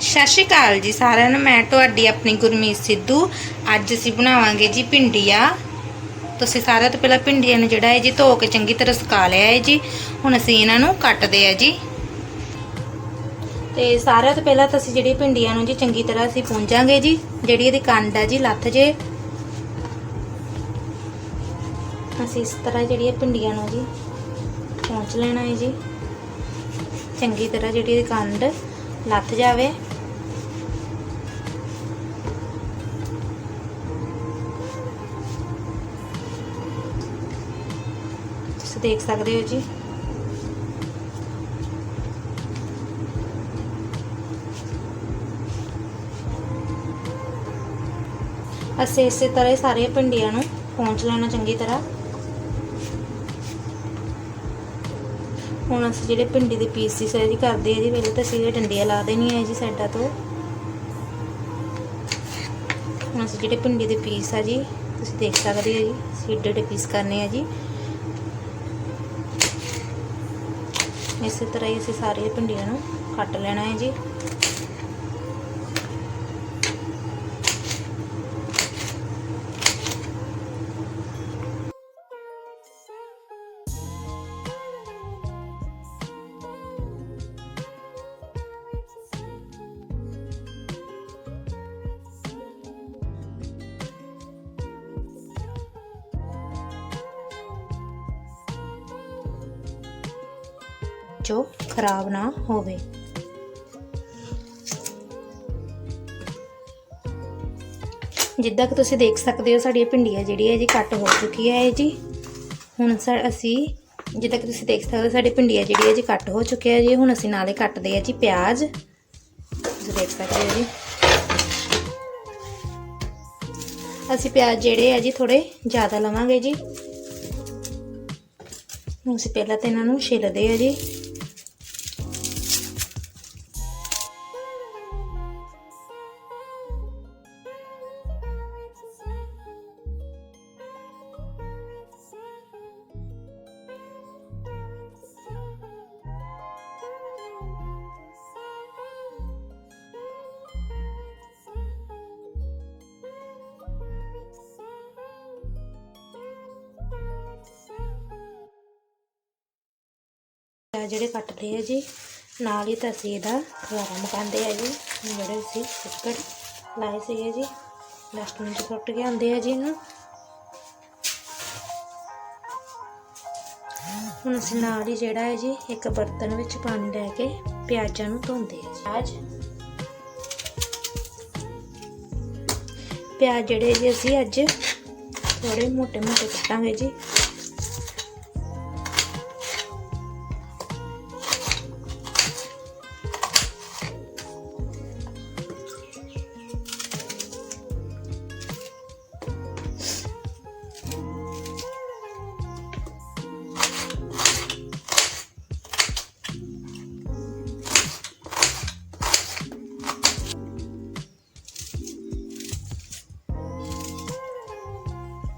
ਸਤਿ ਸ਼੍ਰੀ ਅਕਾਲ ਜੀ ਸਾਰਿਆਂ ਨੂੰ, ਮੈਂ ਤੁਹਾਡੀ ਆਪਣੀ ਗੁਰਮੀਤ ਸਿੱਧੂ। ਅੱਜ ਅਸੀਂ ਬਣਾਵਾਂਗੇ ਜੀ ਭਿੰਡੀਆਂ। ਤੁਸੀਂ ਸਾਰਿਆਂ ਤੋਂ ਪਹਿਲਾਂ ਭਿੰਡੀਆਂ ਨੂੰ ਜਿਹੜਾ ਹੈ ਜੀ ਧੋ ਕੇ ਚੰਗੀ ਤਰ੍ਹਾਂ ਸੁਕਾ ਲਿਆ ਹੈ ਜੀ। ਹੁਣ ਅਸੀਂ ਇਹਨਾਂ ਨੂੰ ਕੱਟਦੇ ਆ ਜੀ। ਤੇ ਸਾਰਿਆਂ ਤੋਂ ਪਹਿਲਾਂ ਤਾਂ ਅਸੀਂ ਜਿਹੜੀ ਭਿੰਡੀਆਂ ਨੂੰ ਜੀ ਚੰਗੀ ਤਰ੍ਹਾਂ ਅਸੀਂ ਪੂੰਝਾਂਗੇ ਜੀ, ਜਿਹੜੀ ਇਹਦੀ ਕੰਡ ਹੈ ਜੀ ਲੱਥ ਜੇ। ਅਸੀਂ ਇਸ ਤਰ੍ਹਾਂ ਜਿਹੜੀ ਇਹ ਭਿੰਡੀਆਂ ਨੂੰ ਜੀ ਪਹੁੰਚ ਲੈਣਾ ਹੈ ਜੀ। ਚੰਗੀ ਤਰ੍ਹਾਂ ਜਿਹੜੀ ਇਹਦੀ ਕੰਡ ਨੱਥ ਜਾਵੇ। ਤੁਸੀਂ ਦੇਖ ਸਕਦੇ ਹੋ ਜੀ। ਅਸੀਂ ਇਸੇ ਤਰ੍ਹਾਂ ਹੀ ਸਾਰੇ ਭਿੰਡੀਆਂ ਨੂੰ ਪਹੁੰਚ ਲੈਣਾ ਚੰਗੀ ਤਰ੍ਹਾਂ। ਹੁਣ ਅਸੀਂ ਜਿਹੜੇ ਭਿੰਡੀ ਦੇ ਪੀਸ ਸੀ, ਸਾਰੀ ਕਰਦੇ ਆ ਜੀ ਪਹਿਲੇ ਤਾਂ ਅਸੀਂ ਇਹ ਡੰਡੀਆਂ ਲਾ ਦੇਣੀਆਂ ਹੈ ਜੀ ਸਾਈਡਾਂ ਤੋਂ। ਹੁਣ ਅਸੀਂ ਜਿਹੜੇ ਭਿੰਡੀ ਦੇ ਪੀਸ ਆ ਜੀ, ਤੁਸੀਂ ਦੇਖ ਸਕਦੇ ਹੋ ਜੀ, ਅਸੀਂ ਏਡੇ ਏਡੇ ਪੀਸ ਕਰਨੇ ਆ ਜੀ। ਇਸੇ ਤਰ੍ਹਾਂ ਹੀ ਅਸੀਂ ਸਾਰੇ ਭਿੰਡੀਆਂ ਨੂੰ ਕੱਟ ਲੈਣਾ ਹੈ ਜੀ। ਜੋ ਖਰਾਬ ਨਾ ਹੋਵੇ। ਜਿੱਦਾਂ ਕਿ ਤੁਸੀਂ ਦੇਖ ਸਕਦੇ ਹੋ ਸਾਡੀ ਭਿੰਡੀਆਂ ਜਿਹੜੀ ਹੈ ਜੀ ਕੱਟ ਹੋ ਚੁੱਕੀ ਹੈ ਜੀ। ਹੁਣ ਸਰ ਅਸੀਂ ਜਿੱਦਾਂ ਕਿ ਤੁਸੀਂ ਦੇਖ ਸਕਦੇ ਹੋ ਸਾਡੀ ਭਿੰਡੀਆਂ ਜਿਹੜੀ ਹੈ ਜੀ ਕੱਟ ਹੋ ਚੁੱਕੀ ਹੈ ਜੀ। ਹੁਣ ਅਸੀਂ ਨਾਲੇ ਕੱਟਦੇ ਆ ਜੀ ਪਿਆਜ਼। ਤੁਸੀਂ ਦੇਖ ਸਕਦੇ ਹੋ ਜੀ। ਅਸੀਂ ਪਿਆਜ਼ ਜਿਹੜੇ ਆ ਜੀ ਥੋੜੇ ਜ਼ਿਆਦਾ ਲਵਾਂਗੇ ਜੀ। ਅਸੀਂ ਪਹਿਲਾਂ ਤਾਂ ਇਹਨਾਂ ਨੂੰ ਛਿੱਲਦੇ ਆ ਜੀ। ਪਿਆਜ਼ ਜਿਹੜੇ ਕੱਟਦੇ ਆ ਜੀ, ਨਾਲ ਹੀ ਤਾਂ ਅਸੀਂ ਇਹਦਾ ਖਲਾਰਾ ਆ ਜੀ। ਜਿਹੜੇ ਅਸੀਂ ਕੁੱਕਰ ਲਾਏ ਸੀਗੇ ਜੀ ਡਸਟਬਿਨ 'ਚ ਸੁੱਟ ਕੇ ਆਉਂਦੇ ਆ ਜੀ ਇਹਨੂੰ। ਹੁਣ ਅਸੀਂ ਨਾਲ ਹੀ ਜਿਹੜਾ ਹੈ ਜੀ, ਇੱਕ ਬਰਤਨ ਵਿੱਚ ਪਾਣੀ ਲੈ ਕੇ ਪਿਆਜ਼ਾਂ ਨੂੰ ਧੋਂਦੇ ਆ ਪਿਆਜ਼। ਪਿਆਜ਼ ਜਿਹੜੇ ਜੀ ਅਸੀਂ ਅੱਜ ਥੋੜੇ ਮੋਟੇ ਮੋਟੇ ਕੱਟਾਂਗੇ ਜੀ।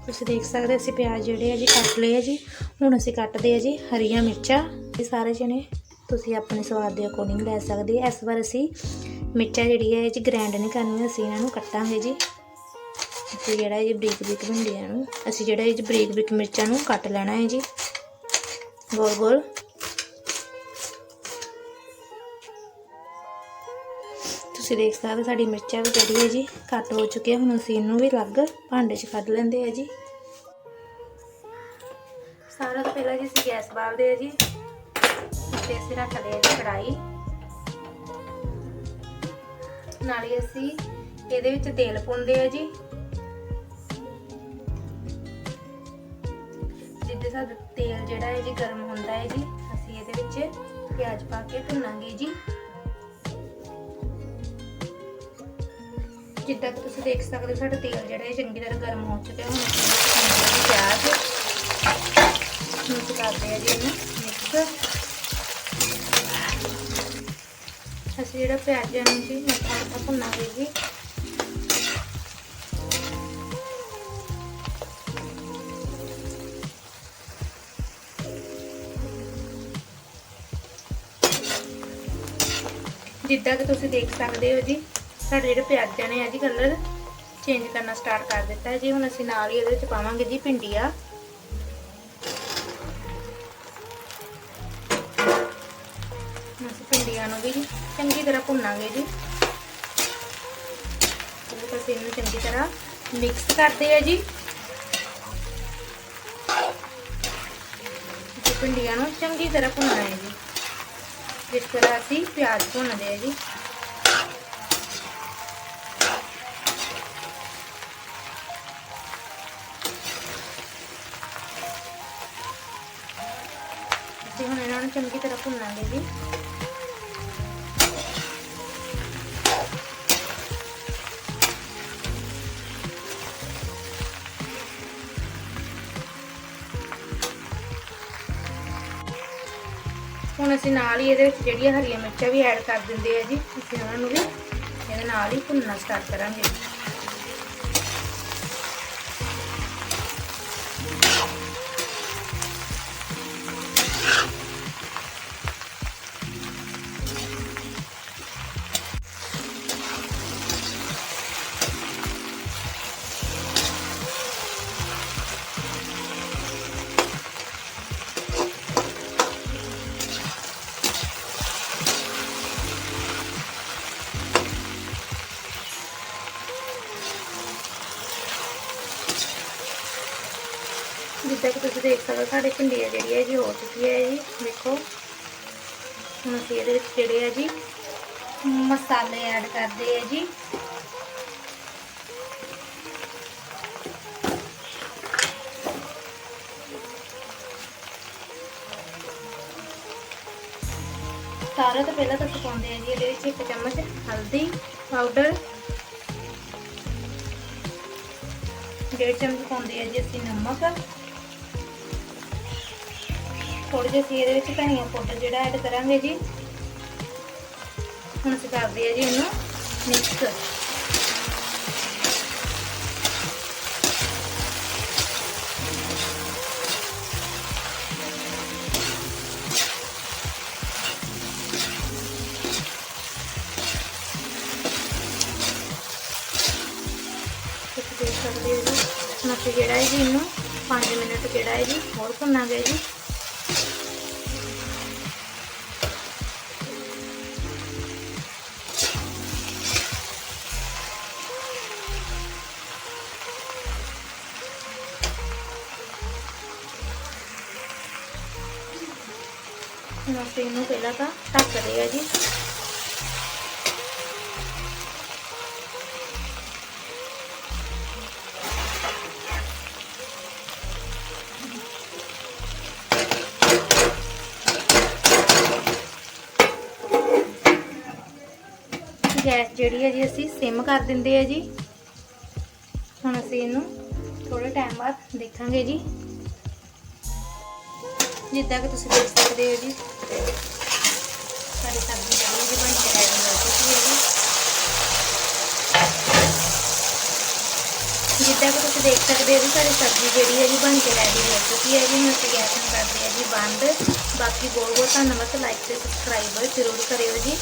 ਤੁਸੀਂ ਦੇਖ ਸਕਦੇ ਅਸੀਂ ਪਿਆਜ਼ ਜਿਹੜੇ ਆ ਜੀ ਕੱਟ ਲਏ ਆ ਜੀ। ਹੁਣ ਅਸੀਂ ਕੱਟਦੇ ਆ ਜੀ ਹਰੀਆਂ ਮਿਰਚਾਂ। ਇਹ ਸਾਰੇ ਜਣੇ ਤੁਸੀਂ ਆਪਣੇ ਸਵਾਦ ਦੇ ਅਕੋਰਡਿੰਗ ਲੈ ਸਕਦੇ ਆ। ਇਸ ਵਾਰ ਅਸੀਂ ਮਿਰਚਾਂ ਜਿਹੜੀ ਹੈ ਜੀ ਗ੍ਰਾਈਂਡ ਨਹੀਂ ਕਰਨੀ ਅਸੀਂ ਇਹਨਾਂ ਨੂੰ ਕੱਟਾਂਗੇ ਜੀ। ਅਸੀਂ ਜਿਹੜਾ ਜੀ ਬਰੀਕ ਬਰੀਕ ਆ ਨੂੰ, ਅਸੀਂ ਜਿਹੜਾ ਇਹ ਜੀ ਬਰੀਕ ਬਰੀਕ ਮਿਰਚਾਂ ਨੂੰ ਕੱਟ ਲੈਣਾ ਹੈ ਜੀ। ਗੋਲ ਗੋਲ। ਤੁਸੀਂ ਦੇਖ ਸਕਦੇ ਸਾਡੀ ਮਿਰਚਾਂ ਵੀ ਜਿਹੜੀ ਹੈ ਜੀ ਕੱਟ ਹੋ ਚੁੱਕੀ ਹੈ ਹੁਣ ਅਸੀਂ ਇਹਨੂੰ ਵੀ ਅਲੱਗ ਭਾਂਡੇ 'ਚ ਕੱਢ ਲੈਂਦੇ ਆ ਜੀ। ਸਾਰਾ ਤੋਂ ਪਹਿਲਾਂ ਜੀ ਅਸੀਂ ਗੈਸ ਬਾਲਦੇ ਆ ਜੀ, ਤੇ ਅਸੀਂ ਰੱਖਦੇ ਆ ਜੀ ਕੜਾਈ ਨਾਲੇ ਅਸੀਂ ਇਹਦੇ ਵਿੱਚ ਤੇਲ ਪਾਉਂਦੇ ਆ ਜੀ। ਜਿੱਦੇ ਸਾਡਾ ਤੇਲ ਜਿਹੜਾ ਹੈ ਜੀ ਗਰਮ ਹੁੰਦਾ ਹੈ ਜੀ, ਅਸੀਂ ਇਹਦੇ ਵਿੱਚ ਪਿਆਜ਼ ਪਾ ਕੇ ਭੁੰਨਾਂਗੇ ਜੀ। ਜਿੱਦਾਂ ਕਿ ਤੁਸੀਂ ਦੇਖ ਸਕਦੇ ਹੋ, ਸਾਡਾ ਤੇਲ ਜਿਹੜਾ ਹੈ ਚੰਗੀ ਤਰ੍ਹਾਂ ਗਰਮ ਹੋ ਚੁੱਕਿਆ ਹੁਣ ਅਸੀਂ ਪਿਆਜ਼ ਮਿਕਸ ਕਰਦੇ ਆ ਜੀ ਇਹਨੂੰ। ਮਿਕਸ ਅਸੀਂ ਜਿਹੜਾ ਪਿਆਜ਼ ਨੂੰ ਜੀ ਮੱਥਾ ਮੱਥਾ ਭੁੰਨਾਂਗੇ ਜੀ। ਜਿੱਦਾਂ ਕਿ ਤੁਸੀਂ ਦੇਖ ਸਕਦੇ ਹੋ ਜੀ ਸਾਡੇ ਜਿਹੜੇ ਪਿਆਜ਼ਾਂ ਨੇ ਆ ਜੀ ਕਲਰ ਚੇਂਜ ਕਰਨਾ ਸਟਾਰਟ ਕਰ ਦਿੱਤਾ ਹੈ ਜੀ। ਹੁਣ ਅਸੀਂ ਨਾਲ ਹੀ ਇਹਦੇ ਵਿੱਚ ਪਾਵਾਂਗੇ ਜੀ ਭਿੰਡੀਆਂ। ਅਸੀਂ ਭਿੰਡੀਆਂ ਨੂੰ ਵੀ ਚੰਗੀ ਤਰ੍ਹਾਂ ਭੁੰਨਾਂਗੇ ਜੀ। ਅਸੀਂ ਇਹਨੂੰ ਚੰਗੀ ਤਰ੍ਹਾਂ ਮਿਕਸ ਕਰਦੇ ਆ ਜੀ। ਭਿੰਡੀਆਂ ਨੂੰ ਚੰਗੀ ਤਰ੍ਹਾਂ ਭੁੰਨਣਾ ਹੈ ਜੀ। ਜਿਸ ਤਰ੍ਹਾਂ ਅਸੀਂ ਪਿਆਜ਼ ਭੁੰਨਦੇ ਆ ਜੀ। ਹੁਣ ਇਹਨਾਂ ਨੂੰ ਚੰਗੀ ਤਰ੍ਹਾਂ ਭੁੰਨਾਂਗੇ ਜੀ ਹੁਣ ਅਸੀਂ ਨਾਲ ਹੀ ਇਹਦੇ ਵਿੱਚ ਜਿਹੜੀਆਂ ਹਰੀਆਂ ਮਿਰਚਾਂ ਵੀ ਐਡ ਕਰ ਦਿੰਦੇ ਆ ਜੀ ਅਸੀਂ ਉਹਨਾਂ ਨੂੰ ਵੀ ਇਹਦੇ ਨਾਲ ਹੀ ਭੁੰਨਣਾ ਸਟਾਰਟ ਕਰਾਂਗੇ ਦੇਖ ਸਕਦੇ ਹੋ ਸਾਡੇ ਭਿੰਡੀਆਂ ਜਿਹੜੀ ਹੈ ਜੀ ਹੋ ਚੁੱਕੀ ਹੈ ਜੀ। ਦੇਖੋ, ਹੁਣ ਅਸੀਂ ਇਹਦੇ ਵਿੱਚ ਜਿਹੜੇ ਆ ਜੀ, ਮਸਾਲੇ ਐਡ ਕਰਦੇ ਆ ਜੀ। ਸਾਰਾ ਤੋਂ ਪਹਿਲਾਂ ਤਾਂ ਅਸੀਂ ਪਾਉਂਦੇ ਆ ਜੀ ਇਹਦੇ ਵਿੱਚ ਇੱਕ ਚਮਚ ਹਲਦੀ ਪਾਊਡਰ ਡੇਢ ਚਮਚ ਪਾਉਂਦੇ ਆ ਜੀ ਅਸੀਂ ਨਮਕ। ਥੋੜੇ ਜਿਹੇ ਅਸੀਂ ਇਹਦੇ ਵਿੱਚ ਧਨੀਆ ਪਾਊਡਰ ਜਿਹੜਾ ਐਡ ਕਰਾਂਗੇ ਜੀ ਹੁਣ ਅਸੀਂ ਕਰਦੇ ਆ ਜੀ ਇਹਨੂੰ ਮਿਕਸ ਤੁਸੀਂ ਦੇਖ ਸਕਦੇ ਹੋ ਜੀ ਹੁਣ ਅਸੀਂ ਜਿਹੜਾ ਹੈ ਜੀ ਇਹਨੂੰ 5 ਮਿੰਟ ਜਿਹੜਾ ਹੈ ਜੀ ਹੋਰ ਭੁੰਨਾਂਗੇ ਜੀ ਹੁਣ ਅਸੀਂ ਇਹਨੂੰ ਪਹਿਲਾਂ ਤਾਂ ਢੱਕਦੇ ਆ ਜੀ। ਗੈਸ ਜਿਹੜੀ ਹੈ ਜੀ, ਅਸੀਂ ਸਿਮ ਕਰ ਦਿੰਦੇ ਆ ਜੀ। ਹੁਣ ਅਸੀਂ ਇਹਨੂੰ ਥੋੜੇ ਟਾਈਮ ਬਾਅਦ ਦੇਖਾਂਗੇ ਜੀ। ਜਿੱਦਾਂ ਕਿ ਤੁਸੀਂ ਦੇਖ ਸਕਦੇ ਹੋ ਜੀ ਸਾਡੀ ਸਬਜ਼ੀ ਜਿਹੜੀ ਜੀ ਬਣ ਕੇ ਰੈਡੀ ਹੋ ਚੁੱਕੀ ਹੈ ਜੀ ਜਿੱਦਾਂ ਕਿ ਤੁਸੀਂ ਦੇਖ ਸਕਦੇ ਹੋ ਜੀ ਸਾਡੀ ਸਬਜ਼ੀ ਜਿਹੜੀ ਹੈ ਜੀ ਬਣ ਕੇ ਰੈਡੀ ਹੋ ਚੁੱਕੀ ਹੈ ਜੀ ਹੁਣ ਅਸੀਂ ਗੈਸ ਨੂੰ ਕਰਦੇ ਹਾਂ ਜੀ ਬੰਦ ਬਾਕੀ ਬਹੁਤ ਬਹੁਤ ਧੰਨਵਾਦ ਲਾਈਕ ਤੇ ਸਬਸਕ੍ਰਾਈਬ ਜ਼ਰੂਰ ਕਰਿਓ ਜੀ